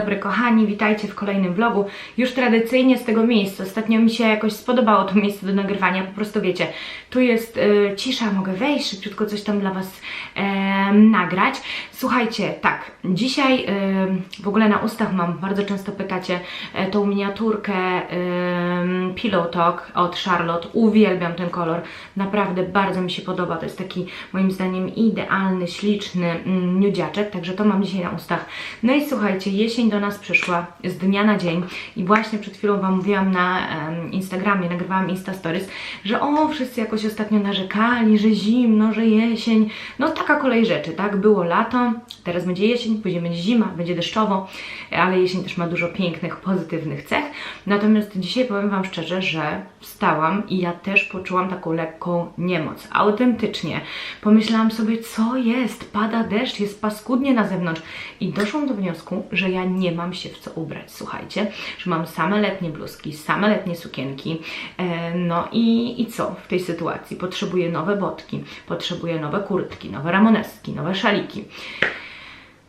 dobry kochani, witajcie w kolejnym vlogu. Już tradycyjnie z tego miejsca. Ostatnio mi się jakoś spodobało to miejsce do nagrywania. Po prostu wiecie, tu jest e, cisza, mogę wejść, szybciutko coś tam dla Was e, nagrać. Słuchajcie, tak, dzisiaj e, w ogóle na ustach mam, bardzo często pytacie, e, tą miniaturkę e, Pillow Talk od Charlotte. Uwielbiam ten kolor, naprawdę bardzo mi się podoba. To jest taki moim zdaniem idealny, śliczny mm, nudziaczek, także to mam dzisiaj na ustach. No i słuchajcie, jesień do nas przyszła z dnia na dzień i właśnie przed chwilą Wam mówiłam na em, Instagramie, nagrywałam Insta Stories, że o, wszyscy jakoś ostatnio narzekali, że zimno, że jesień. No taka kolej rzeczy, tak? Było lato, teraz będzie jesień, później będzie zima, będzie deszczowo, ale jesień też ma dużo pięknych, pozytywnych cech. Natomiast dzisiaj powiem Wam szczerze, że wstałam i ja też poczułam taką lekką niemoc. Autentycznie. Pomyślałam sobie, co jest? Pada deszcz, jest paskudnie na zewnątrz. I doszłam do wniosku, że ja nie mam się w co ubrać. Słuchajcie, że mam same letnie bluzki, same letnie sukienki. E, no i, i co w tej sytuacji? Potrzebuję nowe botki, potrzebuję nowe kurtki, nowe ramoneski, nowe szaliki.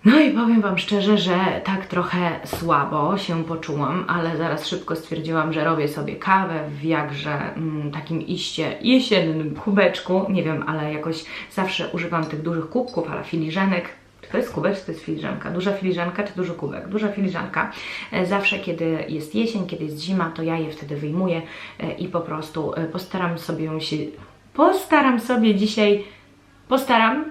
No i powiem Wam szczerze, że tak trochę słabo się poczułam, ale zaraz szybko stwierdziłam, że robię sobie kawę w jakże mm, takim iście jesiennym kubeczku. Nie wiem, ale jakoś zawsze używam tych dużych kubków, ale filiżanek. To jest kubek, czy to jest filiżanka? Duża filiżanka czy duży kubek? Duża filiżanka. E, Zawsze, kiedy jest jesień, kiedy jest zima, to ja je wtedy wyjmuję e, i po prostu e, postaram sobie się. Postaram sobie dzisiaj. Postaram.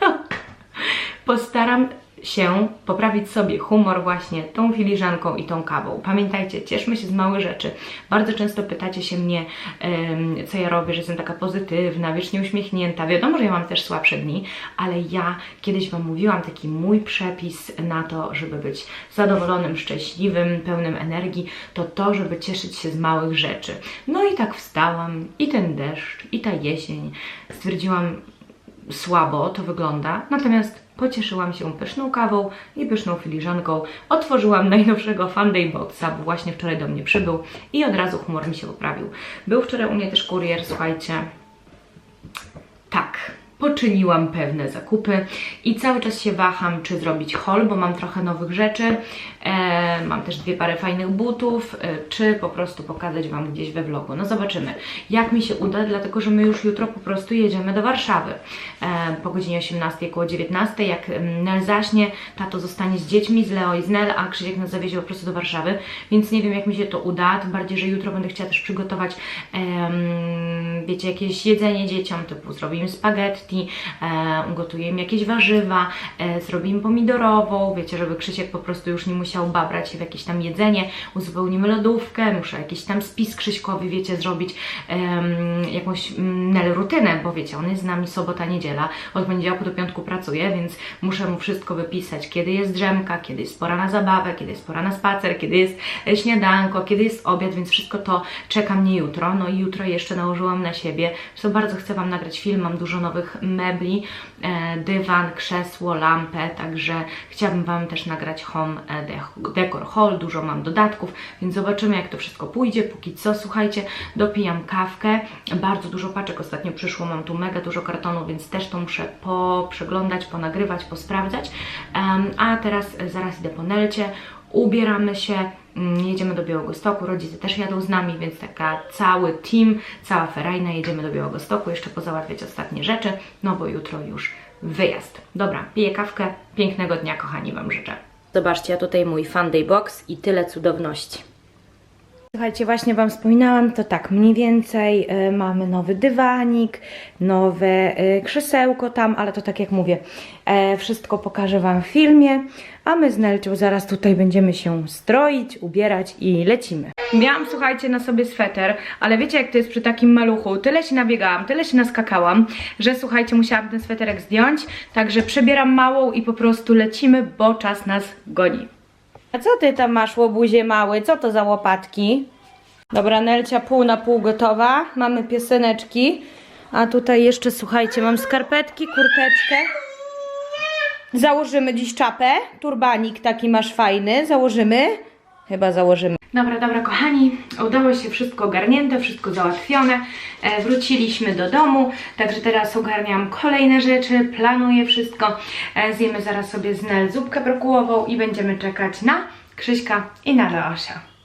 postaram się poprawić sobie humor właśnie tą filiżanką i tą kawą. Pamiętajcie, cieszmy się z małych rzeczy. Bardzo często pytacie się mnie, co ja robię, że jestem taka pozytywna, wiecznie uśmiechnięta. Wiadomo, że ja mam też słabsze dni, ale ja kiedyś Wam mówiłam taki mój przepis na to, żeby być zadowolonym, szczęśliwym, pełnym energii, to to, żeby cieszyć się z małych rzeczy. No i tak wstałam i ten deszcz, i ta jesień. Stwierdziłam, słabo to wygląda, natomiast pocieszyłam się pyszną kawą i pyszną filiżanką. Otworzyłam najnowszego Funday Boxa, bo właśnie wczoraj do mnie przybył i od razu humor mi się poprawił. Był wczoraj u mnie też kurier, słuchajcie. Tak, poczyniłam pewne zakupy i cały czas się waham, czy zrobić haul, bo mam trochę nowych rzeczy. E, mam też dwie pary fajnych butów, e, czy po prostu pokazać Wam gdzieś we vlogu. No zobaczymy, jak mi się uda, dlatego że my już jutro po prostu jedziemy do Warszawy. E, po godzinie 18, około 19, jak Nel zaśnie, tato zostanie z dziećmi, z Leo i z Nel, a Krzysiek nas zawiezie po prostu do Warszawy, więc nie wiem, jak mi się to uda, tym bardziej, że jutro będę chciała też przygotować, em, wiecie, jakieś jedzenie dzieciom, typu zrobimy spaghetti, e, ugotuję im jakieś warzywa, e, zrobimy pomidorową, wiecie, żeby Krzysiek po prostu już nie musiał babrać się w jakieś tam jedzenie, uzupełnimy lodówkę, muszę jakiś tam spis Krzyśkowi, wiecie, zrobić em, jakąś mm, Nel rutynę, bo wiecie, on jest z nami sobota, niedziela, od poniedziałku do piątku pracuje, więc muszę mu wszystko wypisać, kiedy jest drzemka, kiedy jest pora na zabawę, kiedy jest pora na spacer, kiedy jest e, śniadanko, kiedy jest obiad, więc wszystko to czeka mnie jutro, no i jutro jeszcze nałożyłam na siebie, co bardzo chcę Wam nagrać film, mam dużo nowych mebli, e, dywan, krzesło, lampę, także chciałabym Wam też nagrać home e, de- decor haul, dużo mam dodatków, więc zobaczymy jak to wszystko pójdzie. Póki co, słuchajcie, dopijam kawkę, bardzo dużo paczek ostatnio przyszło, mam tu mega dużo kartonów, więc też to muszę poprzeglądać, ponagrywać, posprawdzać, a teraz e, zaraz idę po Nelcie, ubieramy się, mm, jedziemy do Białegostoku, rodzice też jadą z nami, więc taka cały team, cała ferajna jedziemy do Białegostoku, jeszcze pozałatwiać ostatnie rzeczy, no bo jutro już wyjazd. Dobra, piję kawkę, pięknego dnia kochani Wam życzę. Zobaczcie, ja tutaj mój Funday Box i tyle cudowności. Słuchajcie, właśnie Wam wspominałam, to tak mniej więcej y, mamy nowy dywanik, nowe y, krzesełko tam, ale to tak jak mówię, e, wszystko pokażę Wam w filmie, a my z Nelcią zaraz tutaj będziemy się stroić, ubierać i lecimy. Miałam, słuchajcie, na sobie sweter, ale wiecie jak to jest przy takim maluchu, tyle się nabiegałam, tyle się naskakałam, że słuchajcie, musiałam ten sweterek zdjąć, także przebieram małą i po prostu lecimy, bo czas nas goni. A co ty tam masz, łobuzie mały? Co to za łopatki? Dobra, Nelcia pół na pół gotowa. Mamy pioseneczki. A tutaj jeszcze, słuchajcie, mam skarpetki, kurteczkę. Założymy dziś czapę. Turbanik taki masz fajny. Założymy. Chyba założymy. Dobra, dobra, kochani, udało się wszystko ogarnięte, wszystko załatwione. E, wróciliśmy do domu, także teraz ogarniam kolejne rzeczy, planuję wszystko. E, zjemy zaraz sobie z Nel zupkę brokułową i będziemy czekać na Krzyśka i na Leosia.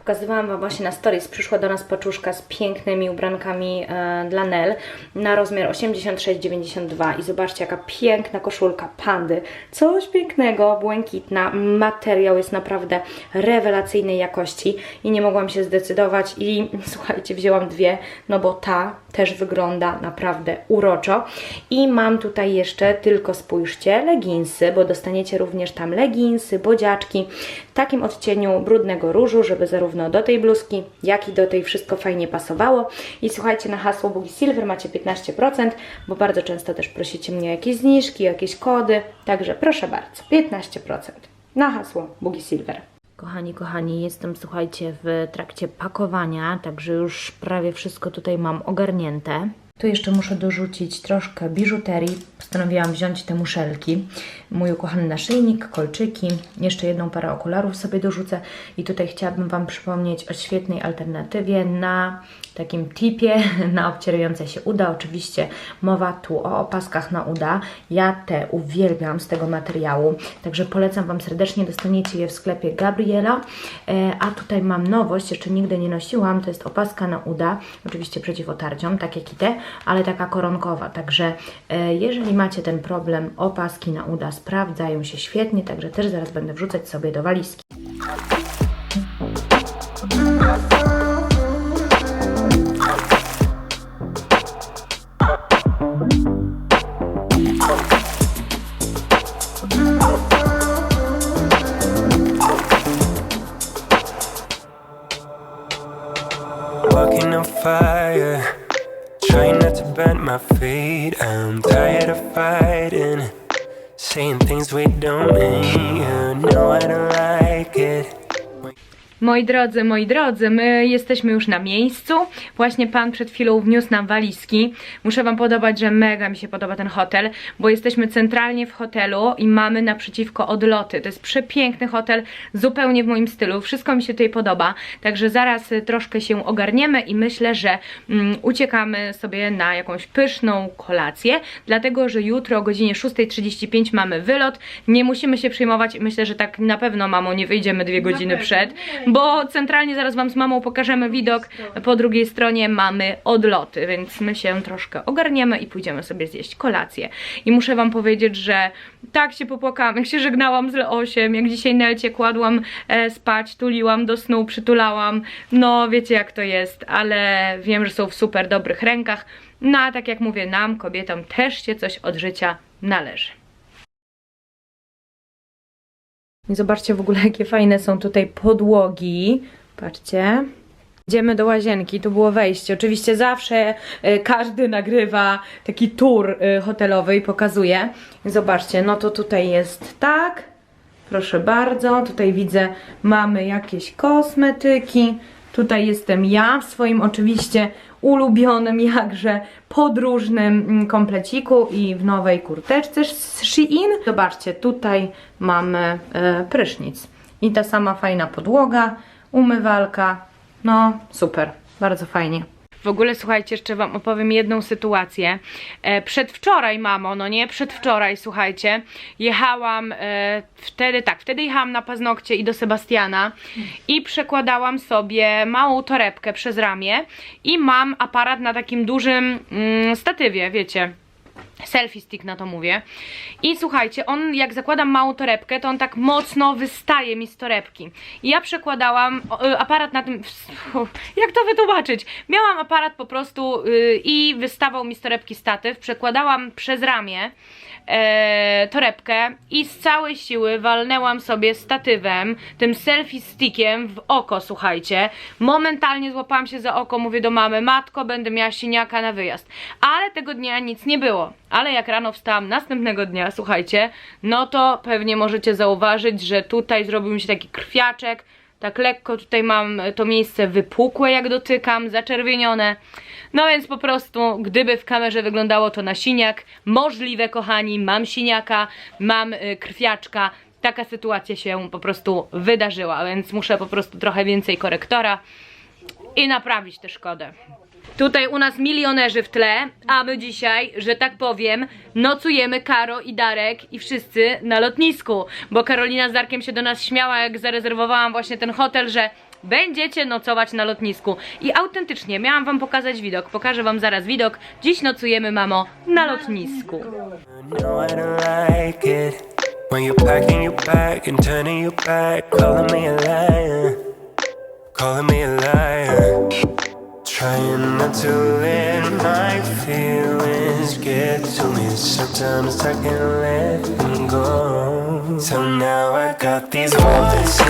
Pokazywałam Wam właśnie na stories, przyszła do nas paczuszka z pięknymi ubrankami e, dla Nel na rozmiar 86-92 i zobaczcie jaka piękna koszulka pandy, coś pięknego, błękitna, materiał jest naprawdę rewelacyjnej jakości i nie mogłam się zdecydować. I słuchajcie, wzięłam dwie, no bo ta też wygląda naprawdę uroczo. I mam tutaj jeszcze, tylko spójrzcie, leginsy, bo dostaniecie również tam leginsy, bodziaczki, w takim odcieniu brudnego różu, żeby zarówno do tej bluzki, jak i do tej wszystko fajnie pasowało. I słuchajcie, na hasło Bugi Silver macie 15%, bo bardzo często też prosicie mnie o jakieś zniżki, jakieś kody, także proszę bardzo, 15% na hasło Bugi Silver. Kochani, kochani, jestem, słuchajcie, w trakcie pakowania, także już prawie wszystko tutaj mam ogarnięte. Tu jeszcze muszę dorzucić troszkę biżuterii. Postanowiłam wziąć te muszelki. Mój ukochany naszyjnik, kolczyki, jeszcze jedną parę okularów sobie dorzucę. I tutaj chciałabym Wam przypomnieć o świetnej alternatywie na takim tipie na obcierające się uda. Oczywiście mowa tu o opaskach na uda. Ja te uwielbiam z tego materiału, także polecam Wam serdecznie. Dostaniecie je w sklepie Gabriela. E, a tutaj mam nowość, jeszcze nigdy nie nosiłam. To jest opaska na uda, oczywiście przeciw otarciom, tak jak i te, ale taka koronkowa. Także e, jeżeli macie ten problem, opaski na uda sprawdzają się świetnie, także też zaraz będę wrzucać sobie do walizki. Fire, trying not to bend my feet. I'm tired of fighting, saying things we don't mean. You know I don't like it. Moi drodzy, moi drodzy, my jesteśmy już na miejscu. Właśnie pan przed chwilą wniósł nam walizki. Muszę wam podobać, że mega mi się podoba ten hotel, bo jesteśmy centralnie w hotelu i mamy naprzeciwko odloty. To jest przepiękny hotel, zupełnie w moim stylu. Wszystko mi się tutaj podoba. Także zaraz y, troszkę się ogarniemy i myślę, że mm, uciekamy sobie na jakąś pyszną kolację, dlatego że jutro o godzinie 6.35 mamy wylot. Nie musimy się przejmować. Myślę, że tak na pewno, mamo, nie wyjdziemy dwie godziny przed bo centralnie zaraz Wam z mamą pokażemy widok, po drugiej stronie mamy odloty, więc my się troszkę ogarniemy i pójdziemy sobie zjeść kolację. I muszę Wam powiedzieć, że tak się popłakałam, jak się żegnałam z Leosiem, jak dzisiaj Nelcie kładłam e, spać, tuliłam do snu, przytulałam, no wiecie jak to jest, ale wiem, że są w super dobrych rękach, no a tak jak mówię, nam, kobietom też się coś od życia należy. I zobaczcie w ogóle, jakie fajne są tutaj podłogi. Patrzcie. Idziemy do łazienki, tu było wejście. Oczywiście zawsze y, każdy nagrywa taki tour y, hotelowy i pokazuje. Zobaczcie, no to tutaj jest tak. Proszę bardzo, tutaj widzę, mamy jakieś kosmetyki. Tutaj jestem ja w swoim oczywiście ulubionym jakże podróżnym mm, kompleciku i w nowej kurteczce z Shein. Zobaczcie, tutaj mamy e, prysznic i ta sama fajna podłoga, umywalka, no super, bardzo fajnie. W ogóle słuchajcie, jeszcze wam opowiem jedną sytuację. E, przedwczoraj, mamo, no nie, przedwczoraj, słuchajcie, jechałam e, wtedy, tak, wtedy jechałam na paznokcie i do Sebastiana i przekładałam sobie małą torebkę przez ramię i mam aparat na takim dużym mm, statywie, wiecie selfie stick na to mówię. I słuchajcie, on jak zakładam małą torebkę, to on tak mocno wystaje mi z torebki. I ja przekładałam y, aparat na tym. Jak to wytłumaczyć? Miałam aparat po prostu y, i wystawał mi z torebki statyw, przekładałam przez ramię e, torebkę i z całej siły walnęłam sobie statywem, tym selfie stickiem w oko, słuchajcie. Momentalnie złapałam się za oko, mówię do mamy, matko, będę miała siniaka na wyjazd. Ale tego dnia nic nie było. Ale jak rano wstałam następnego dnia, słuchajcie, no to pewnie możecie zauważyć, że tutaj zrobił mi się taki krwiaczek, tak lekko tutaj mam to miejsce wypukłe jak dotykam, zaczerwienione. No więc po prostu, gdyby w kamerze wyglądało to na siniak, możliwe kochani, mam siniaka, mam y, krwiaczka, taka sytuacja się po prostu wydarzyła, więc muszę po prostu trochę więcej korektora i naprawić tę szkodę. Tutaj u nas milionerzy w tle, a my dzisiaj, że tak powiem, nocujemy Karo i Darek i wszyscy na lotnisku, bo Karolina z Darkiem się do nas śmiała, jak zarezerwowałam właśnie ten hotel, że będziecie nocować na lotnisku. I autentycznie miałam wam pokazać widok, pokażę wam zaraz widok. Dziś nocujemy, mamo, na lotnisku. When you're packing your bag and turning your calling me a liar, calling me a liar. Trying not to let my feelings get to me. Sometimes I can't let them go. So now I got these voices.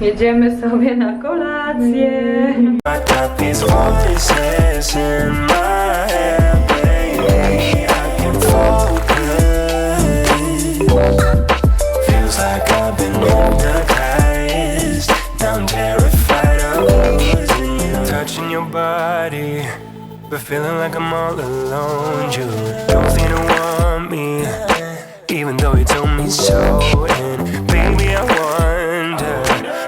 Jedziemy sobie na kolację. I got these voices in my head, baby. I can focus. Feeling like I'm all alone. You don't seem to want me, even though you told me so. And baby, I wonder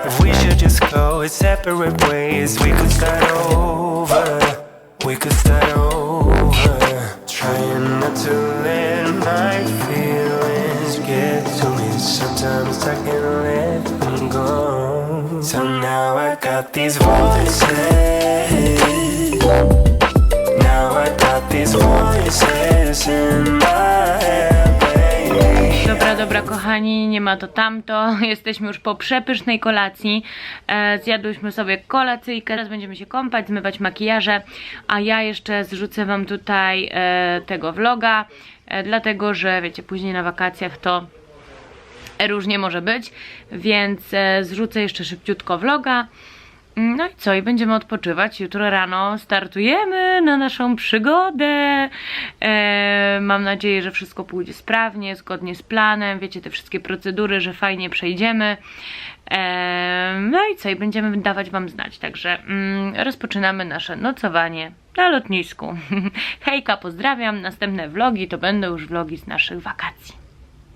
if we should just go separate ways. We could start over. We could start over. Trying not to let my feelings get to me. Sometimes I can't let them go. So now I got these voices. Dobra, dobra, kochani, nie ma to tamto. Jesteśmy już po przepysznej kolacji. E, zjadłyśmy sobie kolacyjkę. Teraz będziemy się kąpać, zmywać makijaże. A ja jeszcze zrzucę wam tutaj e, tego vloga. E, dlatego, że wiecie, później na wakacjach to różnie może być. Więc zrzucę jeszcze szybciutko vloga. No i co? I będziemy odpoczywać. Jutro rano startujemy na naszą przygodę. E, mam nadzieję, że wszystko pójdzie sprawnie, zgodnie z planem. Wiecie, te wszystkie procedury, że fajnie przejdziemy. E, no i co? I będziemy dawać Wam znać. Także mm, rozpoczynamy nasze nocowanie na lotnisku. Hejka, pozdrawiam. Następne vlogi to będą już vlogi z naszych wakacji.